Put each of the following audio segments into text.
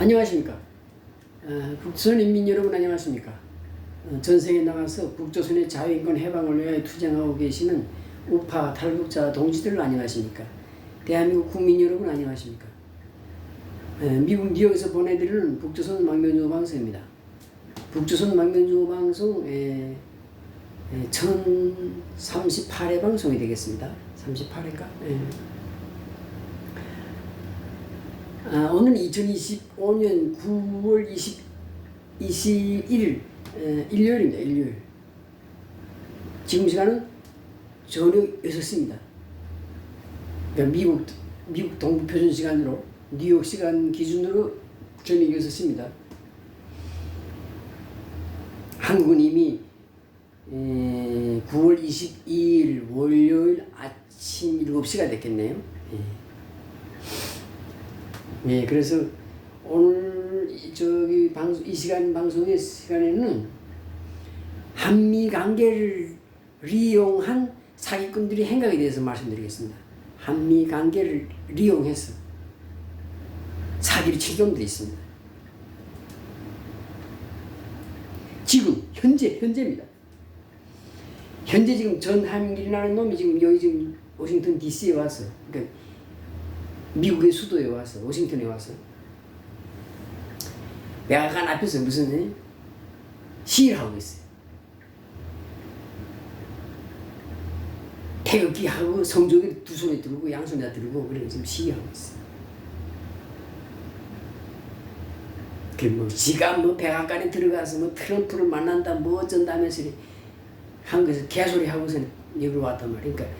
안녕하십니까. 어, 북조선 인민 여러분 안녕하십니까. 어, 전생에 나가서 북조선의 자유인권 해방을 위하여 투쟁하고 계시는 우파 탈북자 동지들 안녕하십니까. 대한민국 국민 여러분 안녕하십니까. 에, 미국 뉴욕에서 보내드리는 북조선 망면주호 방송입니다. 북조선 망면주호 방송 에, 에, 1038회 방송이 되겠습니다. 38회인가? 아, 오늘 2025년 9월 20, 21일 에, 일요일입니다. 일요일. 지금 시간은 저녁 6시입니다. 그러니까 미국 미국 동부 표준 시간으로 뉴욕 시간 기준으로 저녁 6시입니다. 한국은 이미 에, 9월 22일 월요일 아침 7시가 됐겠네요. 예. 네, 그래서 오늘 이- 저기 방송 이 시간 방송의 시간에는 한미 관계를 이용한 사기꾼들의 행각에 대해서 말씀드리겠습니다. 한미 관계를 이용해서 사기를 칠 놈들이 있습니다. 지금 현재 현재입니다. 현재 지금 전 한길이라는 놈이 지금 여기 지금 워싱턴 D.C.에 와서 그러니까 미국의 수도에 와서 워싱턴에 와서 백악관 앞에서 무슨 예? 시위를 하고 있어요. 태극기 하고 성조기 두 손에 들고 양손에 다 들고 그래 지금 시위하고 있어요. 그뭐 지가 뭐 백악관에 들어가서 뭐 트럼프를 만난다 뭐 어쩐다면서 한 것을 개소리 하고서 여기 왔단 말이야. 그러니까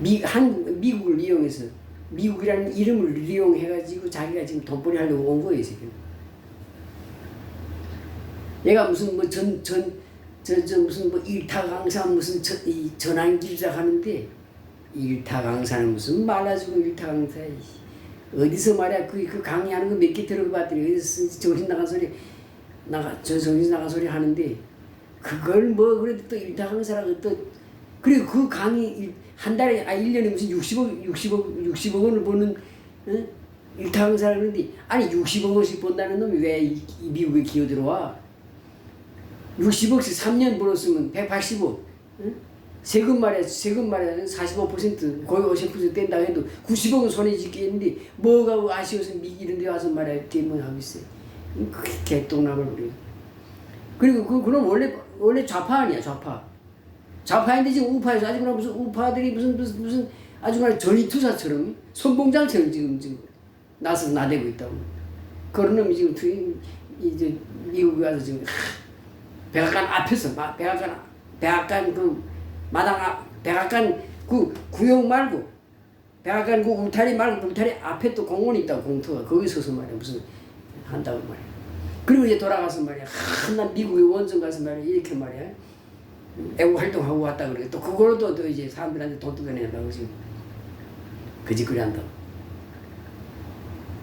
미, 한, 미국을 이용해서 미국이라는 이름을 이용해가지고 자기가 지금 돈벌이 하려고 온 거예요 지금. 얘가 무슨 뭐 전 전 저 저 무슨 뭐 일타 강사 무슨 저, 이 전환길이라 하는데 일타 강사는 무슨 말라주고 일타 강사 어디서 말이야 그, 그 강의하는 거 몇 개 들어봤더니 어디서 정신 나간 소리 나가 저 정신 나간 소리 하는데 그걸 뭐 그래도 또 일타 강사라고 또 그리고 그 강의 일- 한 달에 아 1년에 무슨 60억 60억 60억 원을 버는 어? 일타 강사라 그러는데 아니 60억 원씩 번다는 놈이 왜 이, 이 미국에 기어 들어와 60억씩 3년 벌었으면 180억 응? 세금 말이야 세금 말이야 45% 거의 50% 뗀다 해도 90억은 손에 쥐겠는데 뭐가 아쉬워서 미기 이런 데 와서 말이야 대문 하고 있어요 그게 개똥나물 부려 그리고 그 그럼 원래 원래 좌파 아니야 좌파 좌파인데 지금 우파에서 아주 그냥 무슨 우파들이 무슨 무슨 무슨 아주 그냥 전위투사처럼 선봉장처럼 지금 지금 나서 나대고 있다고. 그런 놈이 지금 투- 이제 미국에 와서 지금 백악관 앞에서 마- 백악관 백악관 그 마당 앞 백악관 그 구역 말고 백악관 그 울타리 말고 울타리 앞에 또 공원이 있다고 공터가. 거기 서서 말이야 무슨 한다고 말이야. 그리고 이제 돌아가서 말이야 한난 미국의 원정 가서 말이야 이렇게 말이야 애국 활동하고 왔다 그래 또 그걸로도 또 이제 사람들한테 돈 뜯어낸다고 지금 그짓거리 한다고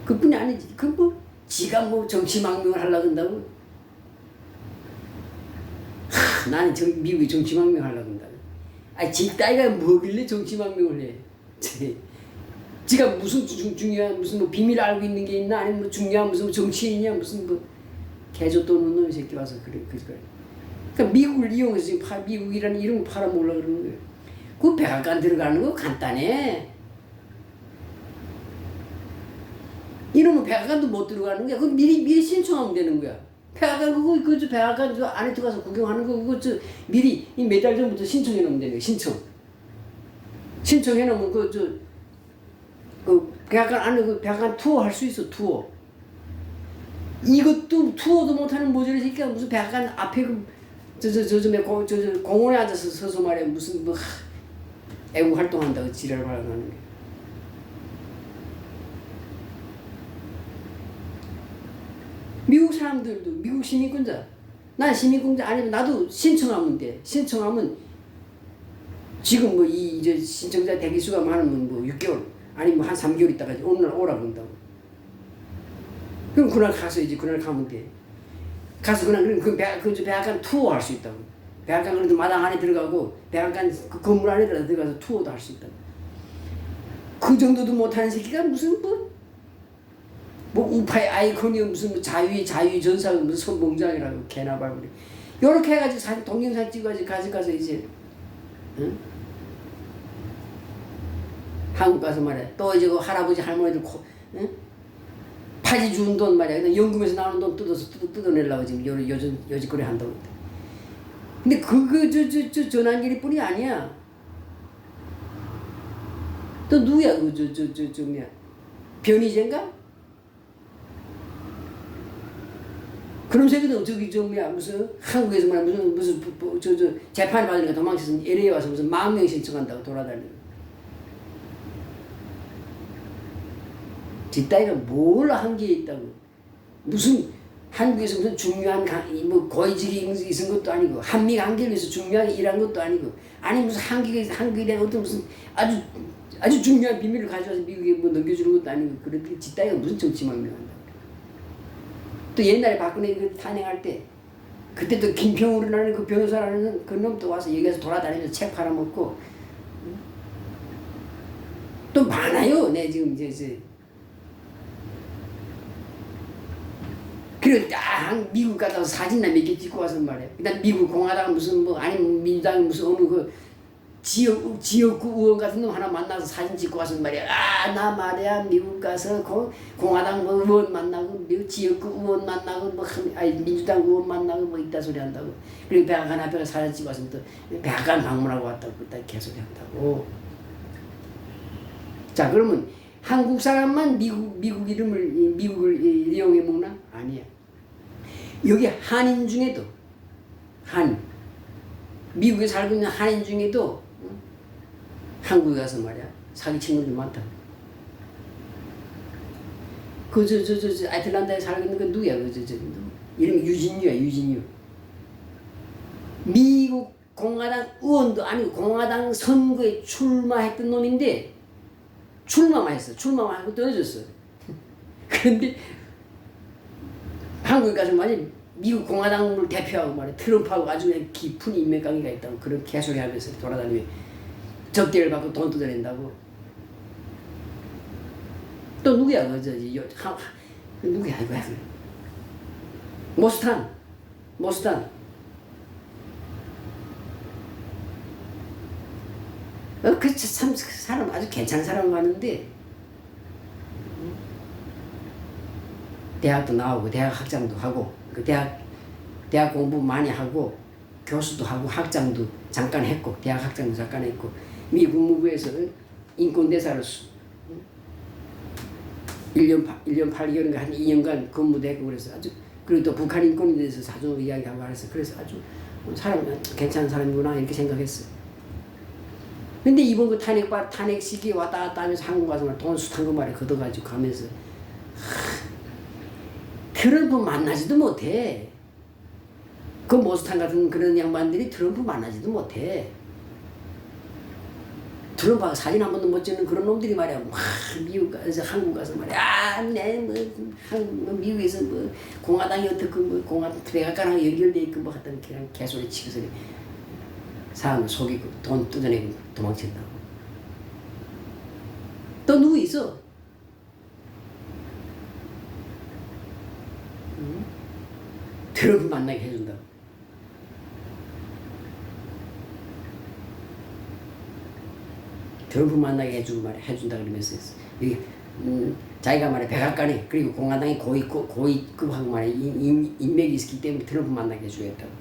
그뿐이 아니지. 그 뭐 지가 뭐 정치망명을 하려고 한다고? 하, 나는 정, 미국이 정치망명 하려고 한다고. 아니 지 따위가 뭐길래 정치망명을 해? 지- 지가 무슨 중, 중요한 무슨 뭐 비밀 알고 있는 게 있나? 아니면 뭐 중요한 무슨 정치인이냐? 무슨 뭐 개조 또는 놈이 새끼 와서 그래 그래 그러니까 미국을 이용해서 지금 파, 미국이라는 이름을 팔아먹으려고 그러는 거예요. 그 백악관 들어가는 거 간단해. 이러면 백악관도 못 들어가는 거야. 그 미리 미리 신청하면 되는 거야. 백악관 그거 그저 백악관 그 안에 들어가서 구경하는 거 그거 저 미리 몇 달 전부터 신청해 놓으면 되는 거야. 신청. 신청해 놓으면 그저 그 백악관 안에 그 백악관 투어 할 수 있어 투어. 이것도 투어도 못하는 모조리 새끼가 무슨 백악관 앞에 그 저 저저저 저, 저, 저, 공원에 앉아서 서서 말이야. 무슨 뭐 하, 애국 활동한다고 지랄 발언하는 게. 미국 사람들도 미국 시민권자. 난 시민권자 아니면 나도 신청하면 돼. 신청하면 지금 뭐 이 이제 신청자 대기 수가 많으면 뭐 6개월 아니면 한 3개월 있다가 날 오라 그런다고. 그럼 그날 가서 이제 그날 가면 돼 가서 그냥 그럼 그 배, 그 백악관 투어 할 수 있다고. 백악관 그래도 마당 안에 들어가고 백악관 그 건물 안에 들어가서 투어도 할 수 있다고. 그 정도도 못하는 새끼가 무슨 뭐 뭐 우파의 아이콘이 무슨 뭐 자유의 자유 전사가 무슨 선봉장이라고 개나 발굴이 요렇게 해가지고 사진 동영상 찍어가지고 가져가서 이제 응? 한국 가서 말이야 또 이제 그 할아버지 할머니들 코, 응? 파지 주운 돈 말이야. 연금에서 나오는 돈 뜯어서 뜯어, 뜯어내려고 지금 요, 요즘 요짓거리 한다고 근데 그거 저 저 저 전환길이 뿐이 아니야. 또 누구야 그저 저 저 저 뭐야? 변희재인가? 그런 새끼도 저기 저 뭐야 무슨 한국에서 말이야 무슨 무슨 저저 재판 받으니까 도망쳐서 LA 와서 무슨 망명 신청한다고 돌아다니고 뒷다리가 뭘한 게 있다고 무슨 한국에서 무슨 중요한 강, 뭐 거의질이 있은 것도 아니고 한미 관계를 위해서 중요하게 일한 것도 아니고 아니 무슨 한국에 한국에 대한 어떤 무슨 아주 아주 중요한 비밀을 가져와서 미국에 뭐 넘겨주는 것도 아니고 그렇게 뒷다리가 무슨 정치망명 한다 또 옛날에 박근혜 그 탄핵할 때 그때 또 김평우라는 그 변호사라는 그놈 또 와서 여기서 돌아다니면서 책 팔아먹고 또 많아요. 내 지금 이제 이제 그리고 딱 미국 가서 사진나 몇 개 찍고 와서 말이야. 그다음 미국 공화당 무슨 뭐 아니 민주당 무슨 어느 그 지역 지역구 의원 같은 놈 하나 만나서 사진 찍고 와서 말이야. 아 나 말이야 미국 가서 고, 공화당 뭐 의원 만나고 미국 지역구 의원 만나고 뭐 한- 아니 민주당 의원 만나고 뭐 이따 소리 한다고. 그리고 백악관 앞에 사진 찍고 와서 또 백악관 방문하고 왔다고 그따 개소리 한다고. 자 그러면 한국 사람만 미국 미국 이름을 이 미국을 이- 이용해 먹나? 아니야. 여기 한인 중에도 한 미국에 살고 있는 한인 중에도 응? 한국에 가서 말이야 사기친 놈들 많다. 그저저 저 저 아틀란타에 살고 있는 그 누구야 그저 저 이름이 유진유야 유진유. 미국 공화당 의원도 아니고 공화당 선거에 출마했던 놈인데 출마만 했어. 출마만 하고 떨어졌어. 그런데 한국에 가서 말이야. 미국 공화당을 대표하고 말이야. 트럼프하고 아주 그냥 깊은 인맥관계가 있다고 그런 개소리 하면서 돌아다니며 적대를 받고 돈 뜯어낸다고. 또 누구야? 그 하, 하, 누구야? 이거 야 모스탄. 모스탄. 어, 그 참 사람 아주 괜찮은 사람 많은데 대학도 나오고 대학 학장도 하고 그 대학 대학 공부 많이 하고 교수도 하고 학장도 잠깐 했고 대학 학장도 잠깐 했고 미 국무부에서 인권대사로 수, 1년 1년 8개월인가 한 2년간 근무도 했고 그래서 아주 그리고 또 북한 인권에 대해서 자주 이야기하고 그래서 그래서 아주 사람 괜찮은 사람이구나 이렇게 생각했어요. 근데 이번 그 탄핵 바 탄핵 시기에 왔다 갔다 하면서 한국 와서 돈 숱한 거 말에 걷어가지고 가면서 트럼프 만나지도 못해. 그 모스탄 같은 그런 양반들이 트럼프 만나지도 못해. 트럼프하고 사진 한 번도 못 찍는 그런 놈들이 말이야. 막 미국 가서 한국 가서 말이야. 아, 내뭐 뭐 미국에서 뭐 공화당이 어떻게 뭐 공화당 백악관하고 연결돼 있고 뭐 하여튼 그냥 개소리 치고서 사람을 속이고 돈 뜯어내고 도망친다고. 또 누구 있어? 트럼프 만나게 해준다. 트럼프 만나게 해주고 말해 해준다 그러면서 여기 음, 자기가 말해 백악관에 그리고 공화당이 고위 고위급하고 말해 인, 인, 인 맥이 있기 때문에 트럼프 만나게 해주겠다고.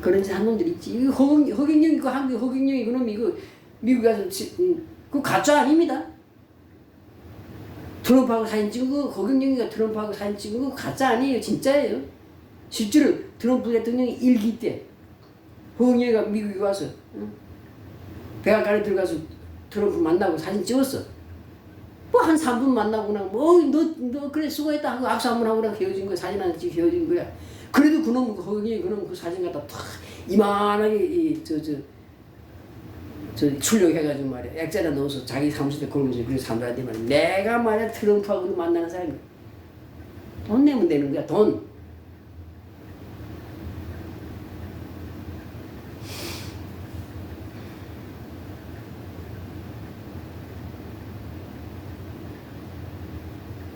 그런 짓한 놈들 있지. 이거 허경, 허경영 이거 한국 허경영이 그놈 이거 미국 가서 그 가짜 아닙니다. 트럼프하고 사진 찍은 거 허경영이가 트럼프하고 사진 찍은 거 가짜 아니에요. 진짜예요. 실제로 트럼프 대통령이 일기 때 허경영이가 미국에 와서 응? 백악관에 들어가서 트럼프 만나고 사진 찍었어. 뭐 한 3분 만나고 그냥 뭐너너 너 그래 수고했다 하고 악수 한번 하고 그냥 헤어진 거야 사진 하나 찍고 헤어진 거야. 그래도 그놈 허경이 그놈 그 사진 갖다 탁 이만하게 이 저저 저 출력해가지고 말이야. 액자에다 넣어서 자기 사무실에 걸고서 그래서 사람들한테 말이야. 내가 말이야 트럼프하고 만나는 사람이야 돈 내면 되는 거야 돈.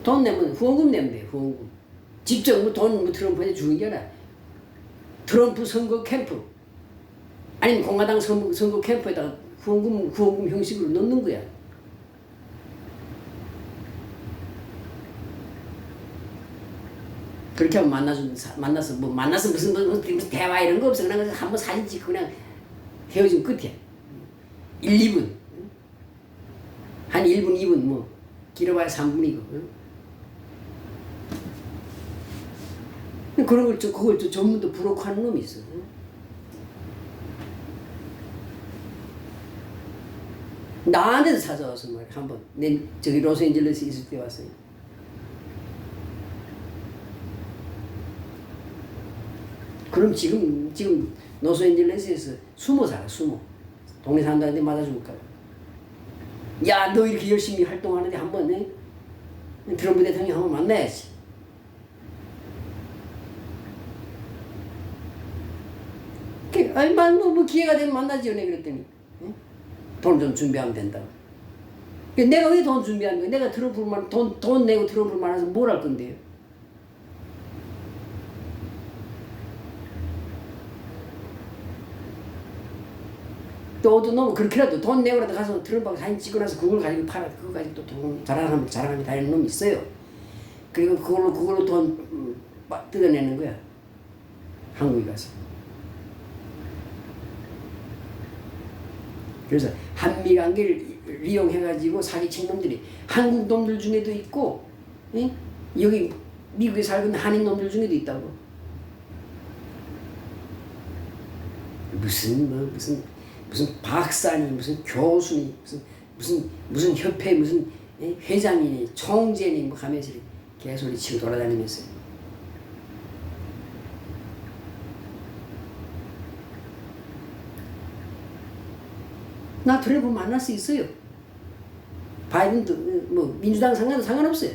돈 내면 후원금 내면 돼 후원금. 직접 뭐돈 뭐 트럼프한테 주는 게 아니라 트럼프 선거 캠프. 아니면 공화당 선거 캠프에다가 후원금 후원금 형식으로 넣는 거야. 그렇게 하면 만나서 만나서 뭐 만나서 무슨 뭐 무슨 대화 이런 거 없어 그냥 한번 사진 찍고 그냥 헤어지면 끝이야. 1, 2분 한 1분, 2분 뭐 길어봐야 3분이고. 그런 걸 저, 그걸 저 전문도 부록하는 놈이 있어. 나한테도 찾아와서 말이야 한번 내 저기 로스앤젤레스 있을 때 왔어요. 그럼 지금 지금 로스앤젤레스에서 숨어 살아 숨어 동네 사람들한테 맞아줄까? 야너 이렇게 열심히 활동하는데 한번 에? 트럼프 대통령 한번 만나야지. 그, 아니 뭐, 뭐 기회가 되면 만나지요 내 그랬더니 돈 좀 준비하면 된다고. 그 내가 왜 돈 준비하는 거야? 내가 트럼프를 만, 돈, 돈 내고 트럼프를 만나서 뭘 할 건데요? 또 어떤 놈은 그렇게라도 돈 내고라도 가서 트럼프하고 사진 찍고 나서 그걸 가지고 팔아 그거 가지고 또 돈 자랑하면 자랑하면 다니는 놈이 있어요. 그리고 그걸로 그걸로 돈 음, 막 뜯어내는 거야. 한국에 가서. 그래서 한미 관계를 이용해가지고 사기친 놈들이 한국 놈들 중에도 있고 예? 여기 미국에 살고 있는 한인 놈들 중에도 있다고. 무슨 뭐 무슨 무슨 박사니 무슨 교수니 무슨 무슨 무슨 협회 무슨 예? 회장이니 총재니 뭐 하면서 개소리 치고 돌아다니면서 나 트럼프 만날 수 있어요. 바이든도 뭐 민주당 상관 상관없어요.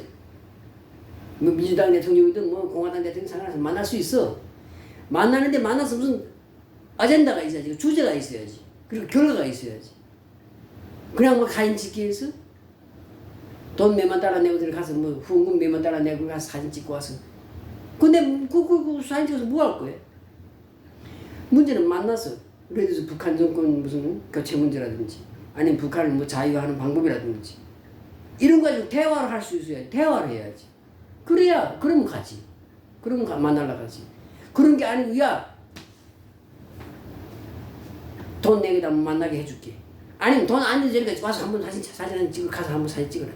뭐 민주당 대통령이든 뭐 공화당 대통령 상관없어 만날 수 있어. 만나는데 만나서 무슨 아젠다가 있어야지 주제가 있어야지 그리고 결과가 있어야지. 그냥 뭐 가인 찍기 위해서 돈 몇만 달러 내고 들어가서 뭐 후원금 몇만 달러 내고 가서 사진 찍고 와서 근데 그, 그, 그 사진 찍어서 뭐 할 거예요? 문제는 만나서 예를 들어서 북한 정권 무슨 교체 문제라든지 아니면 북한을 뭐 자유화하는 방법이라든지 이런 거 가지고 대화를 할 수 있어야 대화를 해야지. 그래야 그러면 가지. 그러면 가, 만나러 가지. 그런 게 아니고 야돈 내기다 만나게 해줄게. 아니면 돈 안 내주니까 와서 한번 사진 사진 한 찍어 가서 한번 사진 찍어라.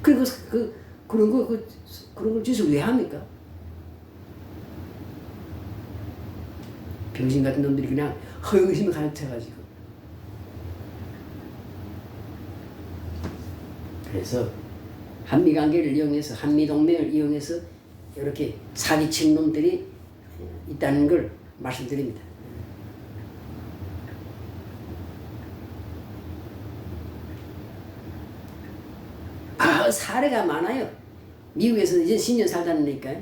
그리고 그 그런 거 그, 그런 걸 짓을 왜 합니까? 병신 같은 놈들이 그냥 허영심을 가르쳐가지고 그래서 한미 관계를 이용해서 한미 동맹을 이용해서 이렇게 사기친 놈들이 있다는 걸 말씀드립니다. 아 사례가 많아요. 미국에서 이제 10년 살다니까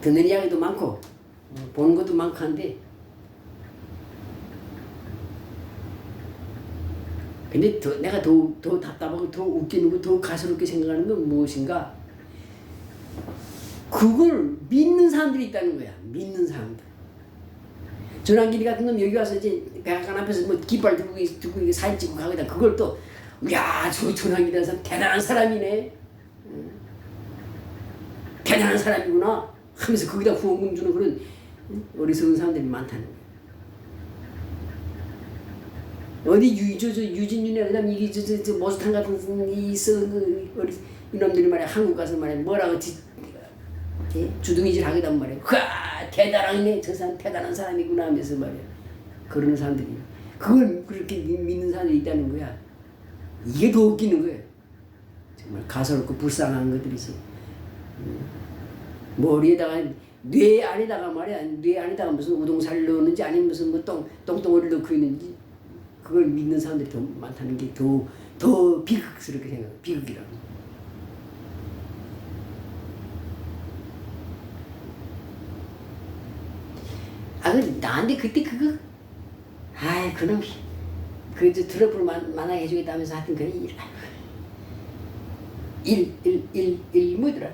듣는 이야기도 많고 보는 것도 많고 한데 근데 더, 내가 더, 더 답답하고 더 웃기는 거, 더 가스롭게 생각하는 건 무엇인가? 그걸 믿는 사람들이 있다는 거야. 믿는 사람들. 전환길이 같은 놈 여기 와서 이제 백악관 앞에서 뭐 깃발 들고, 들고 사진 찍고 가거든. 그걸 또, 야, 저 전환길이라는 사람 대단한 사람이네. 응. 대단한 사람이구나. 하면서 거기다 후원금 주는 그런 어리석은 사람들이 많다는 거야. 어디 유, 저, 저 유진윤이나 그다음 이게 저, 저, 저 모스탄 같은 이 있어 그 어리 이놈들이 말이야 한국 가서 말이야 뭐라고 지, 예? 주둥이질 하게단 말이야. 와 대단하네 저 사람 대단한 사람이구나 하면서 말이야. 그러는 사람들이 그걸 그렇게 믿는 사람들이 있다는 거야. 이게 더 웃기는 거야. 정말 가소롭고 불쌍한 것들이지. 머리에다가 뇌 안에다가 말이야 뇌 안에다가 무슨 우동살 넣는지 아니면 무슨 뭐 똥 똥덩어리 넣고 있는지 그걸 믿는 사람들이 더 많다는 게 더 더 비극스럽게 생각 비극이라고. 아, 그 나한테 그때 그거 아이 그놈 그저 트러플 만, 만나게 해주겠다면서 하여튼 그래 일, 일, 일, 일, 뭐더라?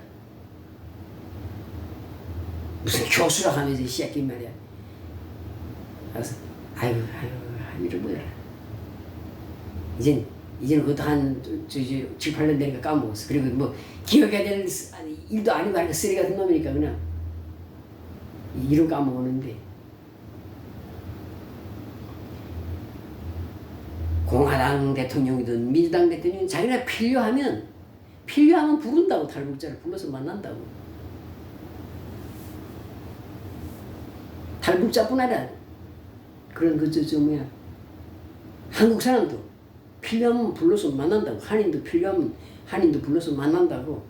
무슨 교수라 하면서 이 새끼 말이야. 그래서 아이고 아이고 이런 뭐더라. 이젠 이제는 그것도 한 저, 저, 7, 8년 되니까 까먹었어. 그리고 뭐 기억해야 될 일도 아니고 하니까 쓰레기 같은 놈이니까 그냥 이름 까먹었는데 공화당 대통령이든 민주당 대통령이 자기가 필요하면 필요하면 부른다고 탈북자를 불러서 만난다고 탈북자뿐 아니라 그런 그저 저 뭐야 한국 사람도 필요하면 불러서 만난다고 한인도 필요하면 한인도 불러서 만난다고.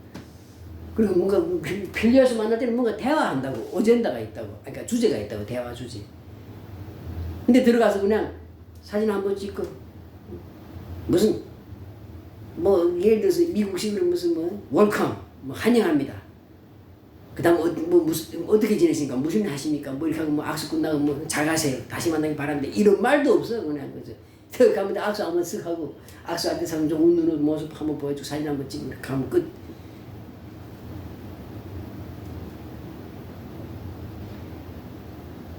그리고 뭔가 필- 필요해서 만날 때는 뭔가 대화한다고 어젠다가 있다고. 그러니까 주제가 있다고 대화 주제. 근데 들어가서 그냥 사진 한 번 찍고 무슨 뭐 예를 들어서 미국식으로 무슨 뭐 월컴 뭐 환영합니다 그다음 어, 뭐 무슨 어떻게 지내십니까? 무슨 일 하십니까? 뭐 이렇게 하고 뭐 악수 끝나고 뭐 잘 가세요. 다시 만나기 바랍니다. 이런 말도 없어 그냥. 그저 턱 가면 악수 한번 쓱 하고 악수할 때 사람 좀 웃는 모습 한번 보여주고 사진 한번 찍고 하면 끝.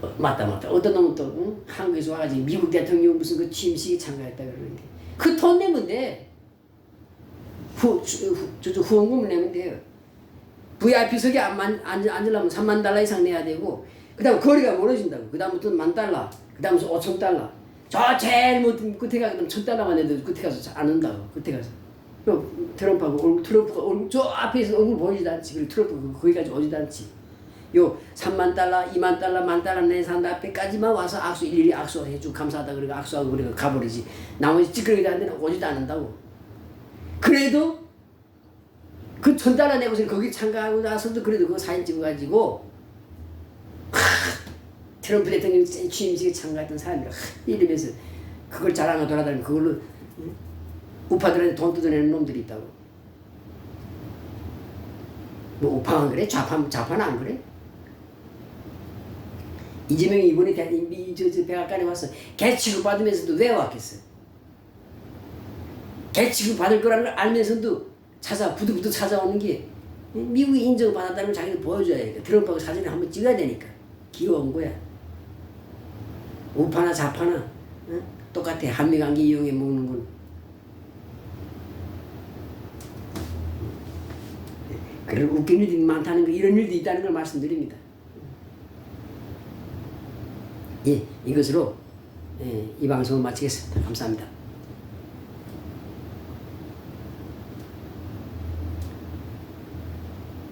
어, 맞다 맞다. 어떤 놈은 또 응? 한국에서 와가지고 미국 대통령 무슨 그 취임식에 참가했다 그러는데. 그 돈 내면 돼. 후, 후, 후, 저저 후원금을 내면 돼요 VIP석에 앉으려면 3만 달러 이상 내야 되고 그 다음 거리가 멀어진다고. 그 다음부터 만 달러 그 다음부터 5천 달러. 저 제일 못 끝에 가서 천 달러만 내도 끝에 가서 안 온다고 끝에 가서. 요 트럼프하고 트럼프가 얼굴 저 앞에서 얼굴 보이지도 않지. 그리고 트럼프 거기까지 오지도 않지. 요 3만 달러, 2만 달러, 만 달러 내 산다 앞에까지만 와서 악수 일일이 악수해 주 감사하다 그리고 악수하고 그리고 가버리지. 나머지 찌끄러기도 안 되는 오지도 않는다고. 그래도 그천 달러 내고서 거기 참가하고 나서도 그래도 그거 사진 찍어가지고 하, 트럼프 대통령 취임식에 참가했던 사람들 이러면서 그걸 자랑하고 돌아다니는 그걸로 응? 우파들한테 돈 뜯어내는 놈들이 있다고 뭐 우파만 그래? 좌파, 좌파는 안 그래? 이재명이 이번에 대, 미, 저, 저 백악관에 와서 개 취급 받으면서도 왜 왔겠어? 개 취급 받을 거라는 걸 알면서도 찾아 부득부득 찾아오는 게 미국이 인정받았다는 걸 자기는 보여줘야 되니까 트럼프하고 사진을 한번 찍어야 되니까. 기어온 거야. 우파나 좌파나 응? 똑같아. 한미관계 이용해 먹는 건. 그런 웃긴 일들이 많다는 거 이런 일도 있다는 걸 말씀드립니다. 예 이것으로 예, 이 방송을 마치겠습니다. 감사합니다